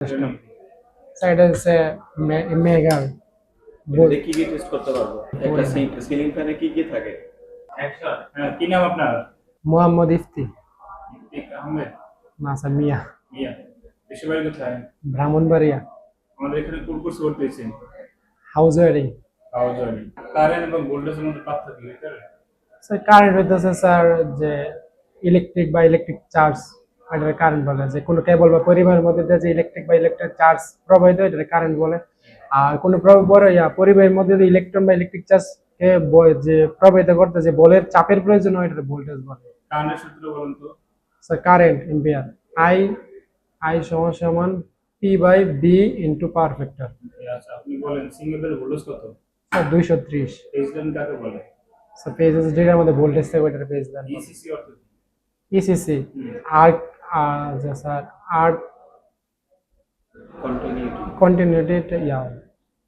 System সাইডে হচ্ছে মেগার এটাতে কি কি টেস্ট করতে পারব? একটা সিলিং ফ্যানে কি কি থাকে? হ্যাঁ, কি নাম আপনার? মোহাম্মদ ইফতি আহমেদ নাসা মিয়া। মিয়া। কোথায়? ব্রাহ্মণবাড়িয়া। আমাদের এখানে কোন কোর্স করতেছেন house wiring house wiring current এবং ভোল্টেজের মধ্যে পার্থক্য কি? স্যার কারেন্ট হইতেছে স্যার যে ইলেকট্রিক বা ইলেকট্রিক চার্জ এটার কারেন্ট বলে যে কোনো কেবল বা পরিবারের মধ্যে যে ইলেকট্রিক বা ইলেকট্রিক চার্জ প্রবাহিত হয় এটাকে কারেন্ট বলে। আর কোনো প্র- বড় পরিবারের মধ্যে যে ইলেকট্রন বা ইলেকট্রিক চার্জ কে যে প্রবাহিত করতে যে বলের চাপের প্রয়োজন হয় এটা ভোল্টেজ বলে। কারেন্টের সূত্র বলুন তো। Sir current ampere I I সমান সমান P by B into power factor আচ্ছা আপনি বলেন সিঙ্গেল ভোল্টেজ কত? স্যার দুইশো ত্রিশ। পেজলেন কাকে বলে? স্যার পেজেস যেটার মধ্যে ভোল্টেজ থাকে ওইটার পেজ ইসিসি অর্থ ইসিসি হুম। যে sir earth continuity yeah.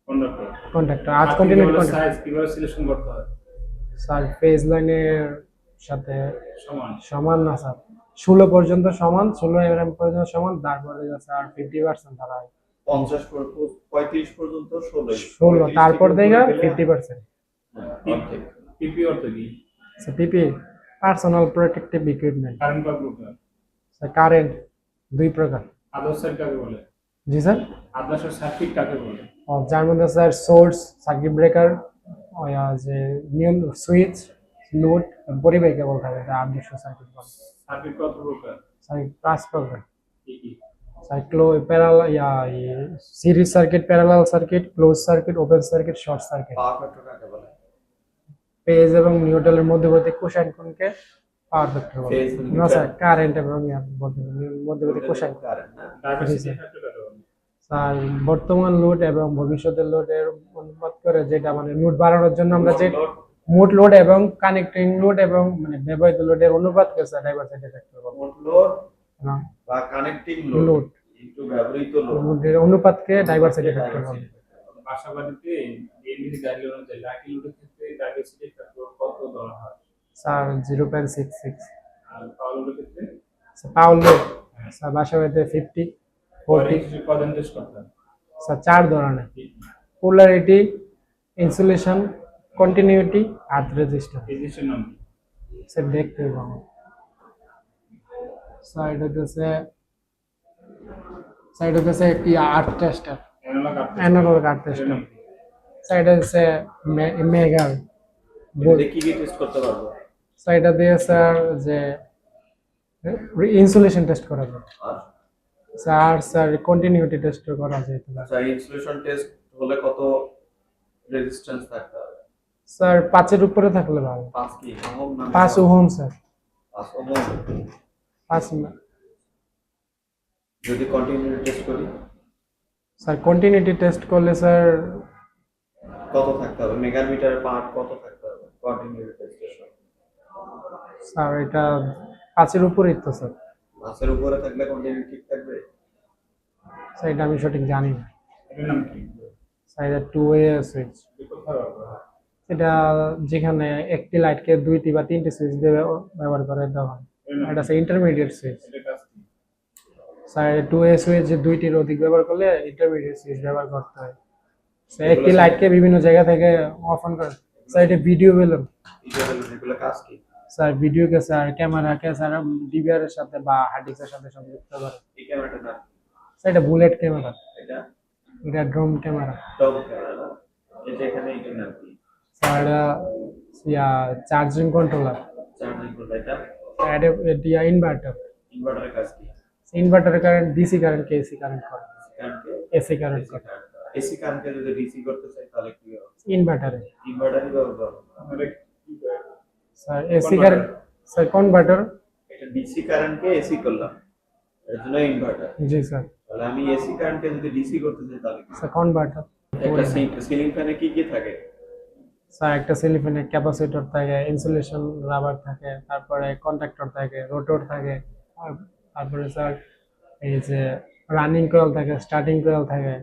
Conductor contactor earth continuity contact size কীভাবে সিলেকশন করতে হয়? স্যার পেজ লাইনের সাথে সমান। সমান না স্যার। ষোলো পর্যন্ত সমান ষোলো এম পর্যন্ত সমান তারপরে স্যার ফিফটি পার্সেন্ট তারা পঞ্চাশ পর- পঁয়ত্রিশ পর্যন্ত ষোলো ষোলো তারপর থেকে ফিফটি পার্সেন্ট পিপি অর্থ কি sir PP personal protective equipment current sir current দুই প্রকার। আদর্শের কাকে বলে? জি স্যার আদর্শের সার্কিট কাকে বলে? ও, যার মধ্যে স্যার সোর্স সার্কিট ব্রেকার যে নিয়ম সুইচ লোড পরিবাহী কেবল থাকে এটা আদর্শ সার্কিট বলে সার্কিট কত প্রকার? সার্কিট পাঁচ প্রকার। সাইক্লো প্যারাল ইয়া series circuit parallel circuit close circuit open circuit short circuit power factor কাকে বলে? পেজ এবং নিউট্রালের মধ্যবর্তী কোষাইন কোণকে পাওয়ার ফ্যাক্টর বলে না স্যার কারেন্ট এবং মধ্যবর্তী- স্যার। বর্তমান লোড এবং ভবিষ্যতের লোডের অনুপাত করে যেটা মানে লোড বাড়ানোর জন্য আমরা যে মোট লোড এবং কানেক্টিং লোড এবং মানে ব্যবহৃত লোডের অনুপাতকে স্যার ডাইভার্সিটি ফ্যাক্টর বলে মোট লোড না, বা কানেক্টিং লোড ইনটু ব্যবহৃত লোডের অনুপাতকে ডাইভার্সিটি ফ্যাক্টর বলে বাসাবাড়িতে গাড়ি অনুযায়ী লাকি লোডের ক্ষেত্রে ডাইভার্সিটি ফ্যাক্টর কত ধরা হয়? Sir, zero point six six load sir বাসা ফিফটি ফোরটি স্যার, চার ধরনের। Polarity insulation continuity earth register sir, দেখতে আমার স্যার, এটা হচ্ছে স্যার, এটা কি earth tester analogue earth tester sir কি করতে পারব? এটা দিয়ে স্যার যে ইনসুলেশন টেস্ট করা যায়। স্যার স্যার কন্টিনিউটি টেস্ট করা যায় আচ্ছা ইনসুলেশন টেস্ট হলে কত রেজিস্ট্যান্স থাকতে হবে? স্যার পাঁচের উপরে থাকলে ভালো। পাঁচ কি? ওহম না পাঁচ ওহম স্যার। পাঁচ ওহম। পাঁচ যদি কন্টিনিউ টেস্ট করি? স্যার কন্টিনিউটি টেস্ট করলে স্যার কত থাকতে হবে? মেগামিটার পার্ট কত থাকতে হবে? কন্টিনিউ টেস্টের সময় স্যার এটা পাঁচের উপরেই তো স্যার। মাসের উপরে থাকলে কন্টিনিউ ঠিক থাকবে? স্যার এটা আমি সঠিক জানি না। এটার নাম কি? স্যার এটা টু ওয়ে সুইচ এটা যেখানে একটি লাইটকে দুইটি বা তিনটি সুইচ দিয়ে ব্যবহার করে দেওয়া হয়। এটা হচ্ছে intermediate switch sir two a switch দুইটির অধিক ব্যবহার করলে ইন্টারমিডিয়েট সুইচ ব্যবহার করতে হয়। স্যার একটি লাইটকে বিভিন্ন জায়গা থেকে অফ অন করে স্যার এটা ভিডিও বেলুন ইকুয়াল এগুলো কাজ কি? স্যার ভিডিওকে স্যার ক্যামেরাকে স্যার ডিবিআর এর সাথে বা হার্ড ডিস্কের সাথে সংযুক্ত করে। এই ক্যামেরাটা না স্যার এটা বুলেট ক্যামেরা এটা? এটা ড্রোন ক্যামেরা টপ ক্যামেরা এটা এখানে এটা নাম কি? Sir yeah charging controller charging করলে এটা? এটা এটা ইনভার্টার ইনভার্টারের কাজ কি? ইনভার্টার কারেন্ট ডিসি কারেন্টকে এসি কারেন্ট করে। এসি কারেন্ট করে। এসি কারণকে যদি ডিসি করতে চাই তাহলে কি হবে? ইনভার্টারে ইনভার্টারই ব্যবহার করব আমাদের কি করে? Sir AC current sir converter এটা ডিসি কারেন্টকে এসি করলাম। এর জন্য ইনভার্টার জি স্যার তাহলে আমি এসি কারেন্টকে যদি ডিসি করতে চাই তাহলে স্যার কনভার্টার একটা সিলিং ফ্যানে কি কি থাকে? স্যার একটা সিলিফোনের ক্যাপাসিটর থাকে ইনসুলেশন রাবার থাকে তারপরে কন্ট্রাক্টর থাকে রোটর থাকে তারপরে স্যার এই যে রানিং কয়েল থাকে স্টার্টিং কয়েল থাকে।